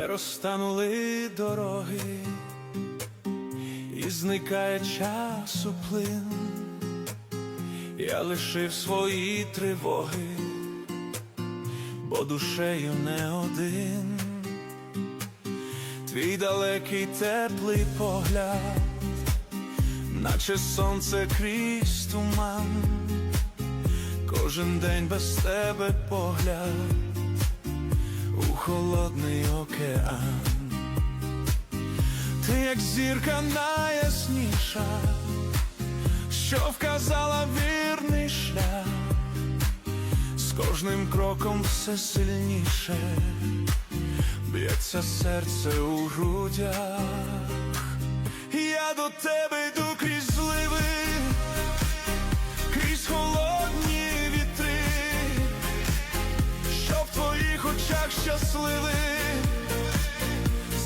де розтанули дороги, і зникає часу плин, я лишив свої тривоги, бо душею не один, твій далекий теплий погляд, наче сонце крізь туман, кожен день без тебе погляд у холодний океан, ти як зірка найясніша, що вказала вірний шлях, з кожним кроком все сильніше, б'ється серце у грудях, я до тебе йду очах щасливий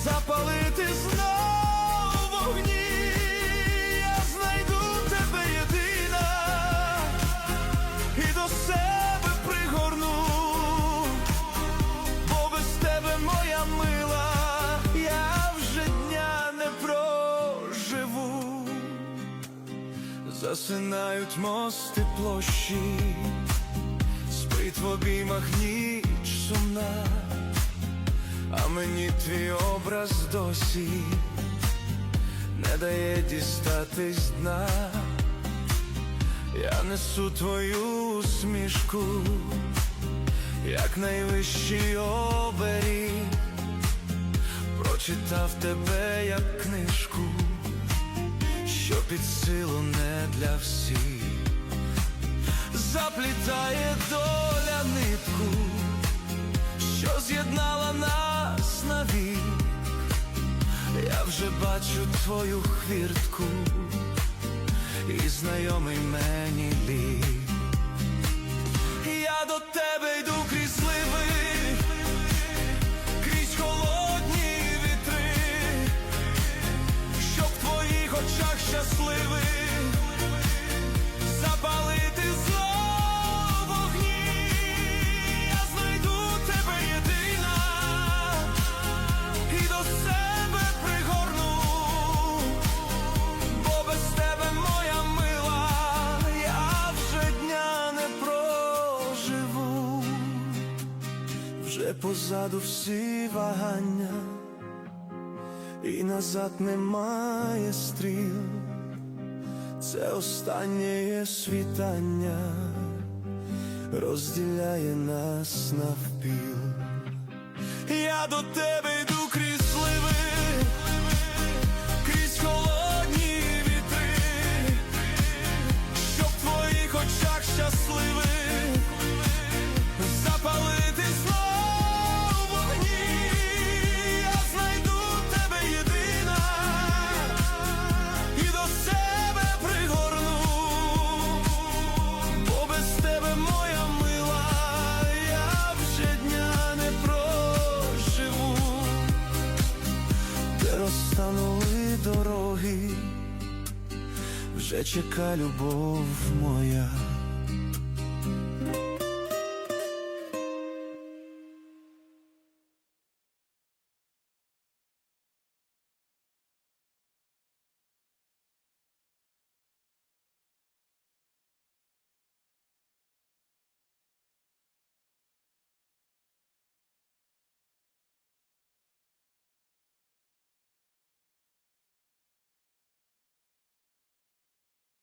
запалити знов вогні, я знайду тебе єдина і до себе пригорну, бо без тебе моя мила, я вже дня не проживу, засинають мости площі спить в обіймах ніч сумна, а мені твій образ досі не дає дістатись дна. Я несу твою усмішку, як найвищий оберіг, прочитав тебе як книжку, що під силу не для всіх заплітає доля нитку, що з'єднала вже бачу твою хвіртку і знайомий мені лік. Я до тебе йду крізь зливи, крізь холодні вітри, щоб в твоїх очах щасливий позаду всі вагання, і назад немає стріл це останнє світання розділяє нас навпіл. Я до тебе йду вже чека любов моя.